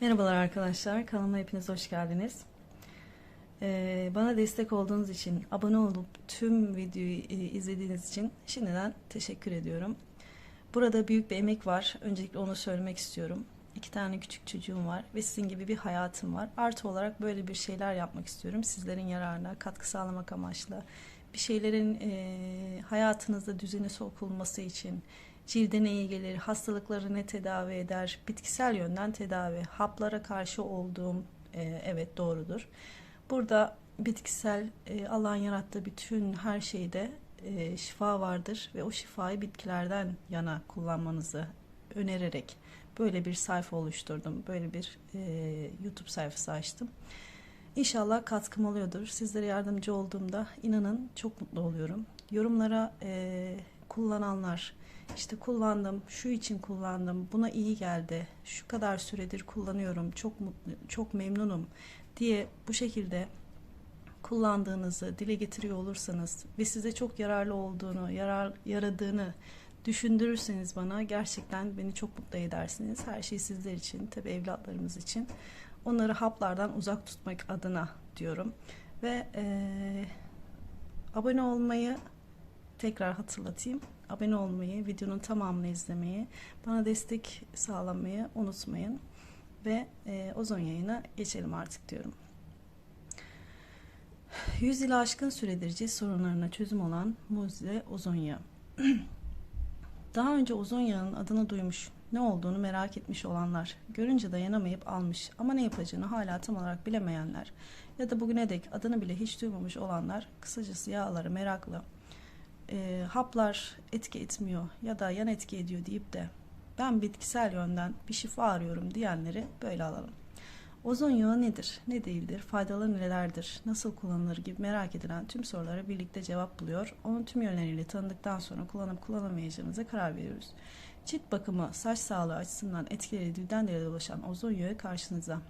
Merhabalar arkadaşlar, kanalıma hepiniz hoş geldiniz. Ee, bana destek olduğunuz için, abone olup tüm videoyu e, izlediğiniz için şimdiden teşekkür ediyorum. Burada büyük bir emek var, öncelikle onu söylemek istiyorum. İki tane küçük çocuğum var ve sizin gibi bir hayatım var. Artı olarak böyle bir şeyler yapmak istiyorum. Sizlerin yararına, katkı sağlamak amaçlı. Bir şeylerin e, hayatınızda düzene sokulması için, cildine iyi gelir, hastalıkları ne tedavi eder, bitkisel yönden tedavi, haplara karşı olduğum e, evet doğrudur. Burada bitkisel e, Allah'ın yarattığı bütün her şeyde e, şifa vardır ve o şifayı bitkilerden yana kullanmanızı önererek böyle bir sayfa oluşturdum. Böyle bir e, YouTube sayfası açtım. İnşallah katkım oluyordur. Sizlere yardımcı olduğumda inanın çok mutlu oluyorum. Yorumlara e, kullananlar, işte kullandım, şu için kullandım, buna iyi geldi, şu kadar süredir kullanıyorum, çok mutlu, çok memnunum diye bu şekilde kullandığınızı dile getiriyor olursanız ve size çok yararlı olduğunu, yarar, yaradığını düşündürürseniz bana gerçekten beni çok mutlu edersiniz. Her şey sizler için, tabii evlatlarımız için. Onları haplardan uzak tutmak adına diyorum. Ve e, abone olmayı tekrar hatırlatayım. Abone olmayı, videonun tamamını izlemeyi, bana destek sağlamayı unutmayın. Ve e, ozon yayına geçelim artık diyorum. 100 yılı aşkın süredir cilt sorunlarına çözüm olan Mucize Ozon Yağı. Daha önce ozon yağının adını duymuş, ne olduğunu merak etmiş olanlar, görünce dayanamayıp almış ama ne yapacağını hala tam olarak bilemeyenler ya da bugüne dek adını bile hiç duymamış olanlar, kısacası yağları meraklı, e, haplar etki etmiyor ya da yan etki ediyor deyip de ben bitkisel yönden bir şifa arıyorum diyenleri böyle alalım. Ozon yağı nedir, ne değildir, faydaları nelerdir, nasıl kullanılır gibi merak edilen tüm sorulara birlikte cevap buluyor. Onu tüm yönleriyle tanıdıktan sonra kullanıp kullanamayacağınıza karar veriyoruz. Cilt bakımı, saç sağlığı açısından etkileri dilden dile dolaşan ozon yağı karşınıza.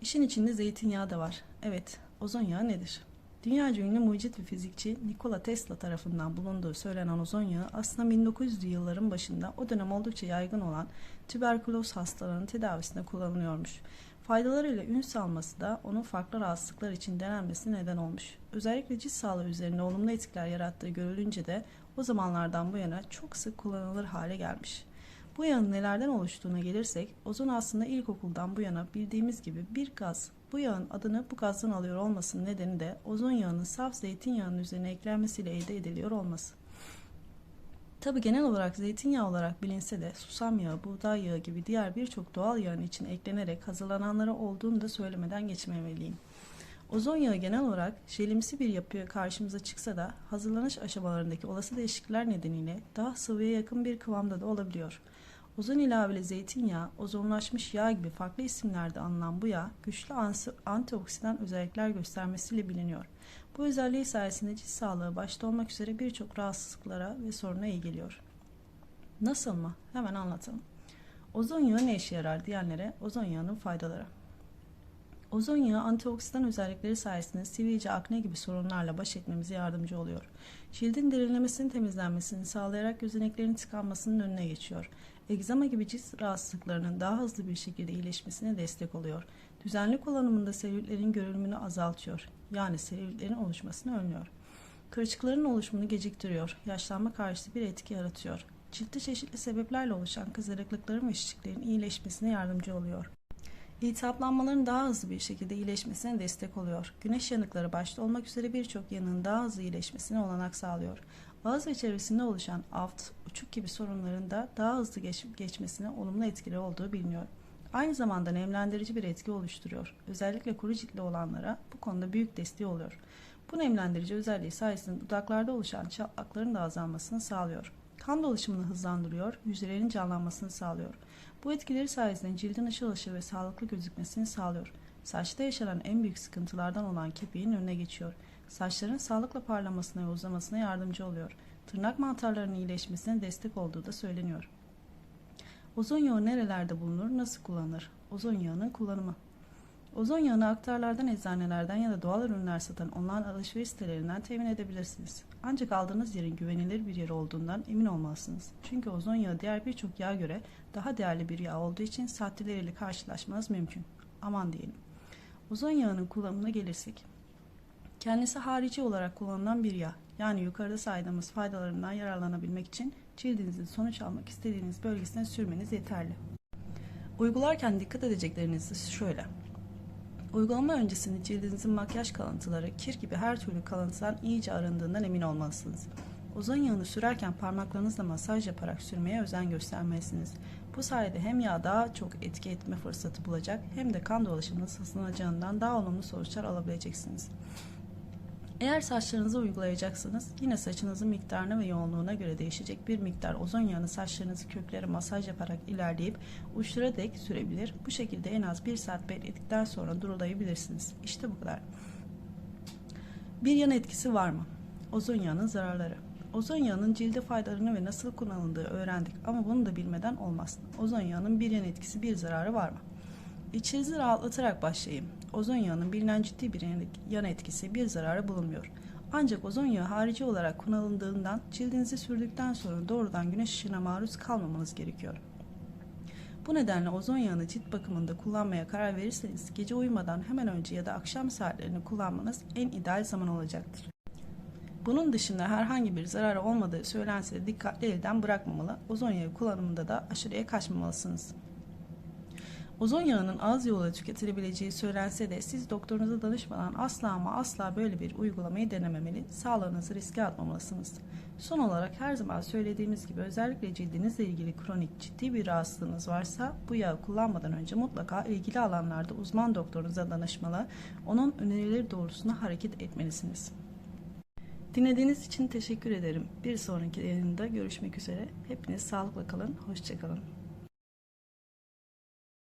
İşin içinde zeytinyağı da var. Evet, ozon yağı nedir? Dünyaca ünlü mucit ve fizikçi Nikola Tesla tarafından bulunduğu söylenen ozon yağı aslında 1900'lü yılların başında o dönem oldukça yaygın olan tüberküloz hastalarının tedavisinde kullanılıyormuş. Faydalarıyla ün salması da onun farklı rahatsızlıklar için denenmesi neden olmuş. Özellikle cilt sağlığı üzerinde olumlu etkiler yarattığı görülünce de o zamanlardan bu yana çok sık kullanılır hale gelmiş. Bu yağın nelerden oluştuğuna gelirsek, ozon aslında ilkokuldan bu yana bildiğimiz gibi bir gaz. Bu yağın adını bu gazdan alıyor olmasının nedeni de ozon yağının saf zeytinyağının üzerine eklenmesiyle elde ediliyor olması. Tabi genel olarak zeytinyağı olarak bilinse de susam yağı, buğday yağı gibi diğer birçok doğal yağın için eklenerek hazırlananlara olduğunu da söylemeden geçmemeliyim. Ozon yağı genel olarak jelimsi bir yapıya karşımıza çıksa da hazırlanış aşamalarındaki olası değişiklikler nedeniyle daha sıvıya yakın bir kıvamda da olabiliyor. Ozon ilaveli zeytinyağı, ozonlaşmış yağ gibi farklı isimlerde anılan bu yağ, güçlü antioksidan özellikler göstermesiyle biliniyor. Bu özelliği sayesinde cilt sağlığı başta olmak üzere birçok rahatsızlıklara ve soruna iyi geliyor. Nasıl mı? Hemen anlatalım. Ozon yağı ne işe yarar diyenlere ozon yağının faydaları. Ozon yağı antioksidan özellikleri sayesinde sivilce, akne gibi sorunlarla baş etmemize yardımcı oluyor. Cildin derinlemesini temizlenmesini sağlayarak gözeneklerin tıkanmasının önüne geçiyor. Egzama gibi cilt rahatsızlıklarının daha hızlı bir şekilde iyileşmesine destek oluyor. Düzenli kullanımında selülitlerin görülümünü azaltıyor. Yani selülitlerin oluşmasını önlüyor. Kırışıkların oluşumunu geciktiriyor. Yaşlanma karşıtı bir etki yaratıyor. Ciltte çeşitli sebeplerle oluşan kızarıklıkların ve şişliklerin iyileşmesine yardımcı oluyor. İltihaplanmaların daha hızlı bir şekilde iyileşmesine destek oluyor. Güneş yanıkları başta olmak üzere birçok yanığın daha hızlı iyileşmesine olanak sağlıyor. Ağız ve çevresinde oluşan aft, uçuk gibi sorunların da daha hızlı geç, geçmesine olumlu etkili olduğu biliniyor. Aynı zamanda nemlendirici bir etki oluşturuyor. Özellikle kuru ciltli olanlara bu konuda büyük desteği oluyor. Bu nemlendirici özelliği sayesinde dudaklarda oluşan çatlakların da azalmasını sağlıyor. Kan dolaşımını hızlandırıyor, hücrelerin canlanmasını sağlıyor. Bu etkileri sayesinde cildin ışıl ışıl ve sağlıklı gözükmesini sağlıyor. Saçta yaşanan en büyük sıkıntılardan olan kepeğin önüne geçiyor. Saçların sağlıkla parlamasına ve uzamasına yardımcı oluyor. Tırnak mantarlarının iyileşmesine destek olduğu da söyleniyor. Ozon yağı nerelerde bulunur, nasıl kullanılır? Ozon yağının kullanımı. Ozon yağını aktarlardan, eczanelerden ya da doğal ürünler satan online alışveriş sitelerinden temin edebilirsiniz. Ancak aldığınız yerin güvenilir bir yer olduğundan emin olmalısınız. Çünkü ozon yağı diğer birçok yağa göre daha değerli bir yağ olduğu için sahtелeriyle karşılaşmanız mümkün. Aman diyelim. Ozon yağının kullanımına gelirsek. Kendisi harici olarak kullanılan bir yağ. Yani yukarıda saydığımız faydalarından yararlanabilmek için cildinizin sonuç almak istediğiniz bölgesine sürmeniz yeterli. Uygularken dikkat edecekleriniz şöyle. Uygulama öncesinde cildinizin makyaj kalıntıları, kir gibi her türlü kalıntıdan iyice arındığından emin olmalısınız. Ozon yağını sürerken parmaklarınızla masaj yaparak sürmeye özen göstermelisiniz. Bu sayede hem yağ daha çok etki etme fırsatı bulacak hem de kan dolaşımınız hızlanacağından daha olumlu sonuçlar alabileceksiniz. Eğer saçlarınıza uygulayacaksınız, yine saçınızın miktarına ve yoğunluğuna göre değişecek bir miktar ozon yağını saçlarınızı köklere masaj yaparak ilerleyip uçlara dek sürebilir. Bu şekilde en az bir saat bekledikten sonra durulayabilirsiniz. İşte bu kadar. Bir yan etkisi var mı? Ozon yağının zararları. Ozon yağının cilde faydalarını ve nasıl kullanıldığı öğrendik ama bunu da bilmeden olmaz. Ozon yağının bir yan etkisi bir zararı var mı? İçinizi rahatlatarak başlayayım. Ozon yağının bilinen ciddi bir yan etkisi bir zararı bulunmuyor. Ancak ozon yağı harici olarak kullanıldığından cildinizi sürdükten sonra doğrudan güneş ışığına maruz kalmamanız gerekiyor. Bu nedenle ozon yağını cilt bakımında kullanmaya karar verirseniz gece uyumadan hemen önce ya da akşam saatlerini kullanmanız en ideal zaman olacaktır. Bunun dışında herhangi bir zararı olmadığı söylense de dikkatli elden bırakmamalı, ozon yağı kullanımında da aşırıya kaçmamalısınız. Ozon yağının az yolla tüketilebileceği söylense de siz doktorunuza danışmadan asla ama asla böyle bir uygulamayı denememeli, sağlığınızı riske atmamalısınız. Son olarak her zaman söylediğimiz gibi özellikle cildinizle ilgili kronik ciddi bir rahatsızlığınız varsa bu yağı kullanmadan önce mutlaka ilgili alanlarda uzman doktorunuza danışmalı, onun önerileri doğrultusunda hareket etmelisiniz. Dinlediğiniz için teşekkür ederim. Bir sonraki yayında görüşmek üzere. Hepiniz sağlıkla kalın, hoşçakalın.